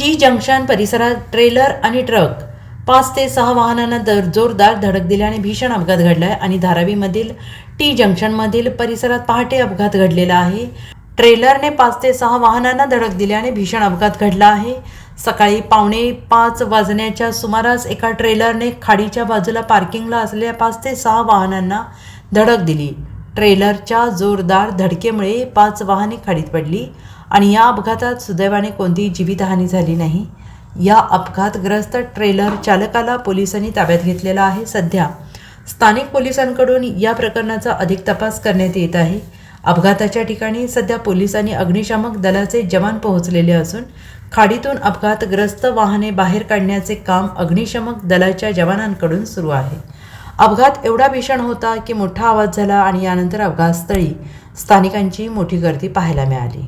T junction परिसरात trailer आणि truck पाच ते सहा वाहनांना दर जोरदार धडक दिल्याने भीषण अपघात घडलाय. आणि धारावीमधील टी जंक्शनमधील परिसरात पहाटे अपघात घडलेला आहे. ट्रेलरने पाच ते सहा वाहनांना धडक दिल्याने भीषण अपघात घडला आहे. सकाळी पावणे पाच वाजण्याच्या सुमारास एका ट्रेलरने खाडीच्या बाजूला पार्किंगला असलेल्या पाच ते सहा वाहनांना धडक दिली. ट्रेलरच्या जोरदार धडकेमुळे पाच वाहने खाडीत पडली आणि या अपघातात सुदैवाने कोणतीही जीवितहानी झाली नाही. या अपघातग्रस्त ट्रेलर चालकाला पोलिसांनी ताब्यात घेतलेला आहे. सध्या स्थानिक पोलिसांकडून या प्रकरणाचा अधिक तपास करण्यात येत आहे. अपघाताच्या ठिकाणी सध्या पोलिसांनी अग्निशामक दलाचे जवान पोहोचलेले असून खाडीतून अपघातग्रस्त वाहने बाहेर काढण्याचे काम अग्निशमक दलाच्या जवानांकडून सुरू आहे. अपघात एवढा भीषण होता की मोठा आवाज झाला आणि यानंतर अपघातस्थळी स्थानिकांची मोठी गर्दी पाहायला मिळाली.